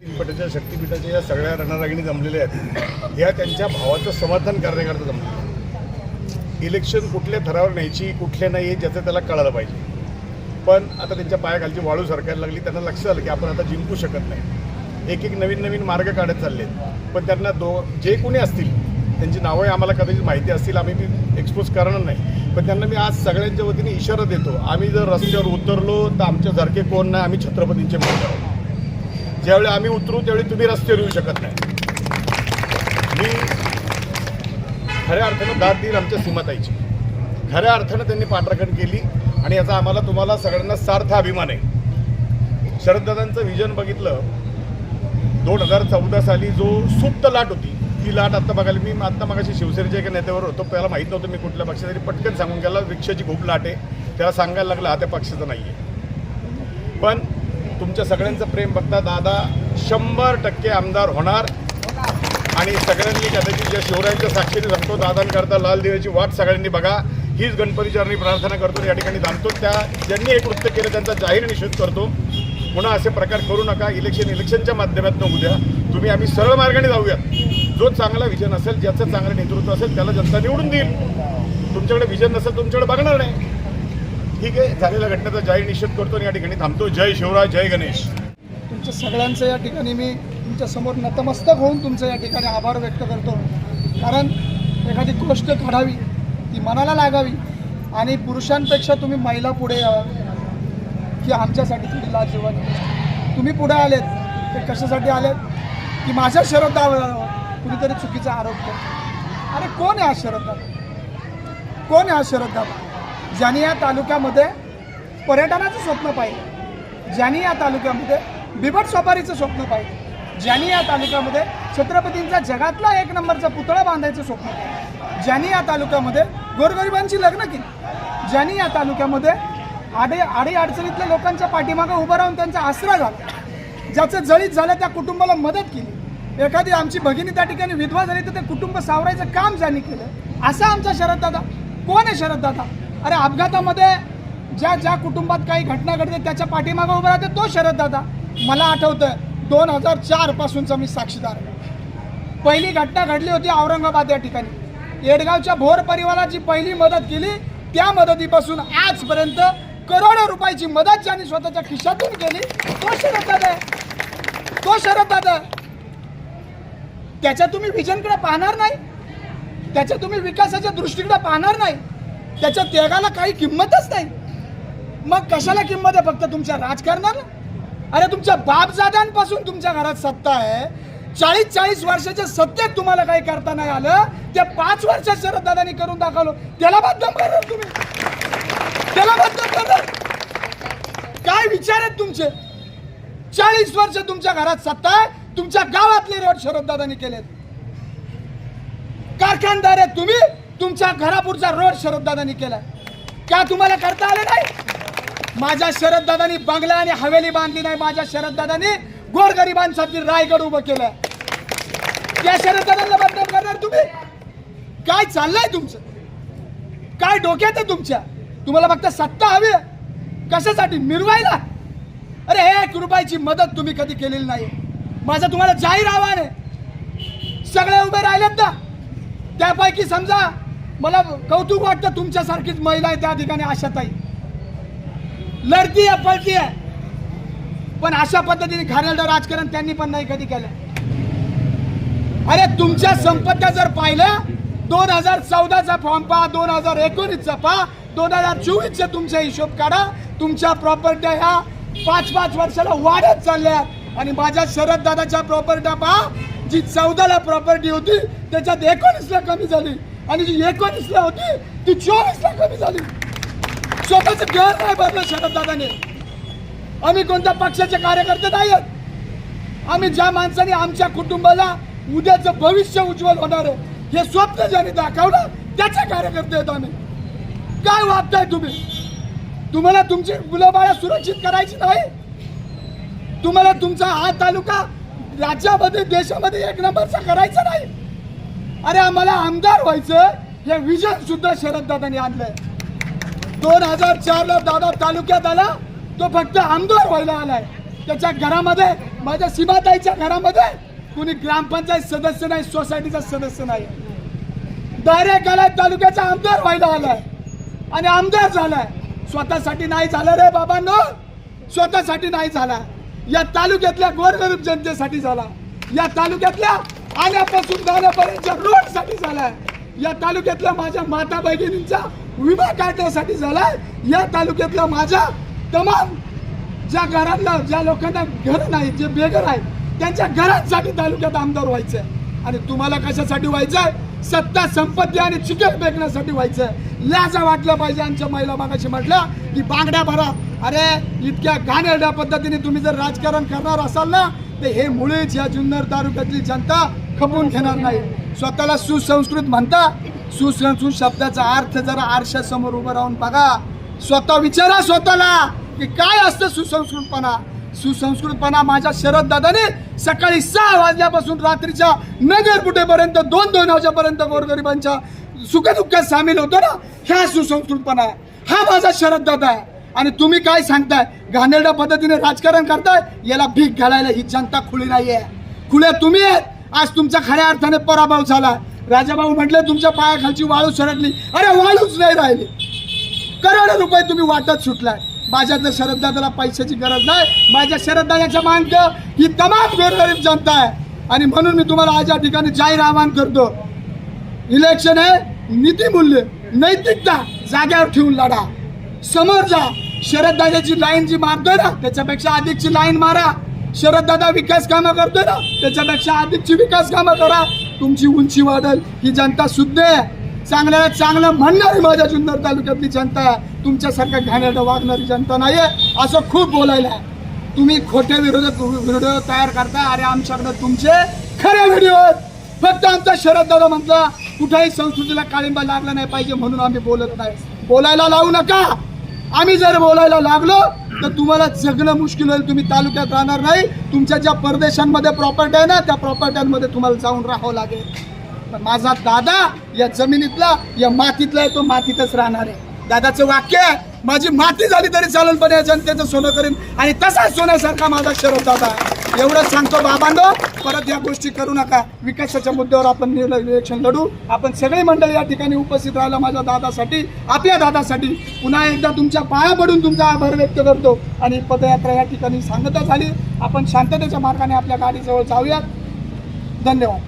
पटेच्या शक्तीपीठाच्या या सगळ्या रणरागिणी जमलेल्या आहेत. या त्यांच्या भावाचं समाधान करण्याकरता जमलेलं इलेक्शन कुठल्या थरावर न्यायची कुठल्या नाही आहे ज्याचं त्याला कळालं पाहिजे. पण आता त्यांच्या पायाखालची वाळू सरकायला लागली त्यांना लक्षात आलं की आपण आता जिंकू शकत नाही. एक एक नवीन नवीन मार्ग काढत चालले आहेत पण त्यांना दो जे कोणी असतील त्यांची नावंही आम्हाला कदाचित माहिती असतील आम्ही ती एक्सपोज करणार नाही. पण त्यांना मी आज सगळ्यांच्या वतीने इशारा देतो आम्ही जर रस्त्यावर उतरलो तर आमच्यासारखे कोण नाही आम्ही छत्रपतींचे मुलं आहोत. ज्यावेळी आम्ही उतरू त्यावेळी तुम्ही रस्त्यावर येऊ शकत नाही. मी खऱ्या अर्थानं दाद देईल आमच्या सीमाताईची. खऱ्या अर्थानं त्यांनी पाठराखण केली आणि याचा आम्हाला तुम्हाला सगळ्यांना सार्थ अभिमान आहे. शरददादांचं विजन बघितलं दोन हजार चौदा साली जो सुप्त लाट होती ती लाट आता बघायला मी आत्ता मगाशी शिवसेनेच्या एका नेत्यावर होतो त्याला माहीत नव्हतं मी कुठल्या पक्षाचा तरी पटकन सांगून गेला रिक्षाची खूप लाट आहे. त्याला सांगायला लागलं हा त्या पक्षाचं नाही आहे पण तुमच्या सगळ्यांचं प्रेम बघता दादा शंभर टक्के आमदार होणार. आणि सगळ्यांनी कदाचित ज्या शिवरायांच्या साक्षीने सांगतो दादांकरता लाल दिव्याची वाट सगळ्यांनी बघा. हीच गणपतीचरणी प्रार्थना करतो या ठिकाणी जाणतो त्या ज्यांनी हे कृत्य केलं त्यांचा जाहीर निषेध करतो. पुन्हा असे प्रकार करू नका. इलेक्शन इलेक्शनच्या माध्यमातून उद्या तुम्ही आम्ही सरळ मार्गाने जाऊयात. जो चांगला विजन असेल ज्याचं चांगलं नेतृत्व असेल त्याला जनता निवडून देईल. तुमच्याकडे विजन नसेल तुमच्याकडे बघणार नाही. ठीक आहे झालेल्या घटनेचा जाहीर निषेध करतो आणि या ठिकाणी थांबतो. जय शिवराय जय गणेश. तुमच्या सगळ्यांचं या ठिकाणी मी तुमच्यासमोर नतमस्तक होऊन तुमचं या ठिकाणी आभार व्यक्त करतो. कारण एखादी गोष्ट काढावी ती मनाला लागावी आणि पुरुषांपेक्षा तुम्ही महिला पुढे यावा की आमच्यासाठी थोडी लाजवानी तुम्ही पुढे आलेत ते कशासाठी आलेत? की माझ्या शरदावर कुणीतरी चुकीचा आरोप करतो अरे कोण आहे हा शरदादा कोण आहे हा शरदादा ज्यांनी या तालुक्यामध्ये पर्यटनाचं स्वप्न पाहिलं ज्यांनी या तालुक्यामध्ये बिबट सोपारीचं स्वप्न पाहिलं ज्यांनी या तालुक्यामध्ये छत्रपतींचा जगातला एक नंबरचा पुतळा बांधायचं स्वप्न पाहिलं ज्यांनी या तालुक्यामध्ये गोरगरिबांची लग्न केली ज्यांनी या तालुक्यामध्ये आडे आडी अडचणीतल्या लोकांच्या पाठीमागं उभं राहून त्यांचा आसरा झाला ज्याचं जळीत झालं त्या कुटुंबाला मदत केली. एखादी आमची भगिनी त्या ठिकाणी विधवा झाली तर ते कुटुंब सावरायचं काम ज्यांनी केलं असा आमचा शरददादा कोण आहे शरददादा अरे अपघातामध्ये ज्या ज्या कुटुंबात काही घटना घडते त्याच्या पाठीमागं उभं राहते तो शरददादा मला आठवतं दोन हजार चार पासूनचा मी साक्षीदार पहिली घटना घडली होती औरंगाबाद या ठिकाणी. येडगावच्या भोर परिवाराची पहिली मदत केली. त्या मदतीपासून आजपर्यंत करोडो रुपयाची मदत ज्यांनी स्वतःच्या खिशातून केली तो शरददादा आहे. तो शरददादा दादा त्याच्या तुम्ही विजनकडे पाहणार नाही? त्याच्या तुम्ही विकासाच्या दृष्टीकडे पाहणार नाही? त्याच्या त्यागाला काही किंमतच नाही. मग कशाला किंमत आहे फक्त तुमच्या राजकारणाला? अरे तुमच्या बापजाद्यांपासून तुमच्या घरात सत्ता आहे. चाळीस चाळीस वर्षाच्या सत्तेत तुम्हाला काही करता नाही आलं. त्या पाच वर्षात शरददादांनी करून दाखवलं. त्याला बदनाम करणार तुम्ही. त्याला बदनाम करणार. काय विचार आहेत तुमचे? चाळीस वर्ष तुमच्या घरात सत्ता आहे. तुमच्या गावातले रोड शरददादांनी केलेत. कारखानदार आहेत तुम्ही. तुमच्या घरापुरचा रोड शरददादांनी केलाय. का तुम्हाला करता आले नाही? माझ्या शरददादांनी बंगला आणि हवेली बांधली नाही. माझ्या शरददादांनी गोरगरिबांसाठी रायगड उभं केलंय. त्या शरददादांना बदनाम करणार तुम्ही? काय चाललंय तुमचं? काय डोक्यात आहे तुमच्या? तुम्हाला फक्त सत्ता हवी आहे? कशासाठी? मिरवायला? अरे एक रुपयाची मदत तुम्ही कधी केलेली नाही. माझं तुम्हाला जाहीर आव्हान आहे. सगळे उभे राहिलेत ना? त्यापैकी समजा मला कौतुक वाटतं तुमच्यासारखीच महिला आहे त्या ठिकाणी आशाताई. लढती आहे पळती आहे. पण अशा पद्धतीने घाणेरडं राजकारण त्यांनी पण नाही कधी केलं. अरे तुमच्या संपत्त्या जर पाहिल्या दोन हजार चौदाचा फॉर्म पहा दोन हजार एकोणीसचा पहा दोन हजार चोवीसचा तुमचा हिशोब काढा. तुमच्या प्रॉपर्ट्या ह्या पाच पाच वर्षाला वाढत चालल्या आणि माझ्या शरद दादाच्या प्रॉपर्ट्या पहा जी चौदाला प्रॉपर्टी होती त्याच्यात एकोणीसला कमी झाली. आणि जी एकोणीसला होती ती चोवीसला कमी झाली. स्वतःच घर नाही भरलं शरद दादाने. आम्ही कोणत्या पक्षाचे कार्यकर्ते नाही आहेत आम्ही ज्या माणसाने आमच्या कुटुंबाला उद्याचं भविष्य उज्ज्वल होणार आहे हे स्वप्न ज्याने दाखवलं त्याचे कार्यकर्ते आहेत आम्ही. काय वागताय तुम्ही? तुम्हाला तुमची मुलं सुरक्षित करायची नाही? तुम्हाला तुमचा हा तालुका राज्यामध्ये देशामध्ये एक नंबरचा करायचा नाही? अरे आम्हाला आमदार व्हायचं हे विजन सुद्धा शरद दादांनी आणलंय. दोन हजार चार ला दादा तालुक्यात आला तो फक्त आमदार व्हायला आलाय. त्याच्या घरामध्ये माझ्या सीमाताईच्या घरामध्ये कुणी ग्रामपंचायत सदस्य नाही सोसायटीचा सदस्य नाही. डायरेक्ट आलाय तालुक्याचा आमदार व्हायला आलाय. आणि आमदार झालाय. स्वतःसाठी नाही झालं रे बाबांनो. स्वतःसाठी नाही झाला. या तालुक्यातल्या गोरगरीब जनतेसाठी झाला. या तालुक्यातल्या आल्यापासून जाण्यापर्यंतच्या रोडसाठी झालाय या तालुक्यातल्या माझ्या माता भगिनींचा विमा काढण्यासाठी झालाय. या तालुक्यातल्या माझ्या तमाम ज्या घरांना ज्या लोकांना घर नाही जे बेघर आहेत त्यांच्या घरांसाठी तालुक्यात आमदार व्हायचं आहे आणि तुम्हाला कशासाठी व्हायचं आहे सत्ता संपत्ती आणि चिकन फेकण्यासाठी व्हायचंय. लाजा वाटलं पाहिजे आमच्या महिला मागाशी म्हटलं की बांगड्या भरा. अरे इतक्या घाणेरड्या पद्धतीने तुम्ही जर राजकारण करणार असाल ना तर हे मुळेच या जुन्नर तालुक्यातली जनता खपवून घेणार नाही. स्वतःला सुसंस्कृत म्हणता सुसंस्कृत शब्दाचा अर्थ जरा आरशासमोर उभं राहून बघा. स्वतः विचारा स्वतःला की काय असतं सुसंस्कृतपणा? सुसंस्कृतपणा माझ्या शरद दादाने सकाळी सहा वाजल्यापासून रात्रीच्या नगर नगरपुटेपर्यंत दोन दोन वाजेपर्यंत गोरगरिबांच्या सुखदुःखात सामील होतो ना? ह्या सुसंस्कृतपणा. हा माझा शरद दादा. आहे आणि तुम्ही काय सांगताय? घाणेरड्या पद्धतीने राजकारण करताय? याला भीक घालायला ही जनता खुली नाहीये. खुल्या तुम्ही आहेत. आज तुमचा खऱ्या अर्थाने पराभव झाला. राजाभाऊ म्हटले तुमच्या पायाखालची वाळू सरकली. अरे वाळूच नाही राहिली. करोडो रुपये तुम्ही वाटत सुटलाय. माझ्यातल्या शरददादाला पैशाची गरज नाही. माझ्या शरददादाच्या मानक ही तमाम गोरगरीब जनता आहे. आणि म्हणून मी तुम्हाला आज या ठिकाणी जाहीर आवाहन करतो. इलेक्शन आहे नीतिमूल्य नैतिकता जाग्यावर ठेवून लढा. समोर जा. शरददादाची लाईन जी मारतोय ना त्याच्यापेक्षा अधिकची लाईन मारा. शरददादा विकास कामं करतोय ना त्याच्यापेक्षा अधिकची विकास कामं करा. तुमची उंची वाढल ही जनता शुद्ध आहे. चांगल्याला चांगलं म्हणणारी माझ्या जुन्नर तालुक्यातली जनता. आहे तुमच्यासारखं घाणेरडं वागणारी जनता नाही आहे असं खूप बोलायला आहे. तुम्ही खोटे विरोधक व्हिडिओ तयार करता. अरे आमच्याकडे तुमचे खरे व्हिडिओ आहेत. फक्त आमचा शरद दादा म्हटला कुठेही संस्कृतीला काळिंबा लागला नाही पाहिजे म्हणून आम्ही बोलत नाही. बोलायला लावू नका. आम्ही जर बोलायला लागलो तर तुम्हाला जगणं मुश्किल होईल. तुम्ही तालुक्यात राहणार नाही. तुमच्या ज्या परदेशांमध्ये प्रॉपर्टी आहे ना त्या प्रॉपर्ट्यांमध्ये तुम्हाला जाऊन राहावं लागेल. माझा दादा या जमिनीतला या मातीतला आहे तो मातीतच राहणार आहे. दादाचं वाक्य आहे माझी माती झाली तरी चालेल पण या जनतेचं सोनं करेन. आणि तसाच सोन्यासारखा माझा शरद दादा आहे. एवढंच सांगतो बाबांनो परत या गोष्टी करू नका. विकासाच्या मुद्द्यावर आपण इलेक्शन लढू. आपण सगळी मंडळी या ठिकाणी उपस्थित राहिला माझ्या दादासाठी आपल्या दादासाठी. पुन्हा एकदा तुमच्या पाया पडून तुमचा आभार व्यक्त करतो. आणि पदयात्रा या ठिकाणी सांगता झाली. आपण शांततेच्या मार्गाने आपल्या गाडीजवळ जाऊयात. धन्यवाद.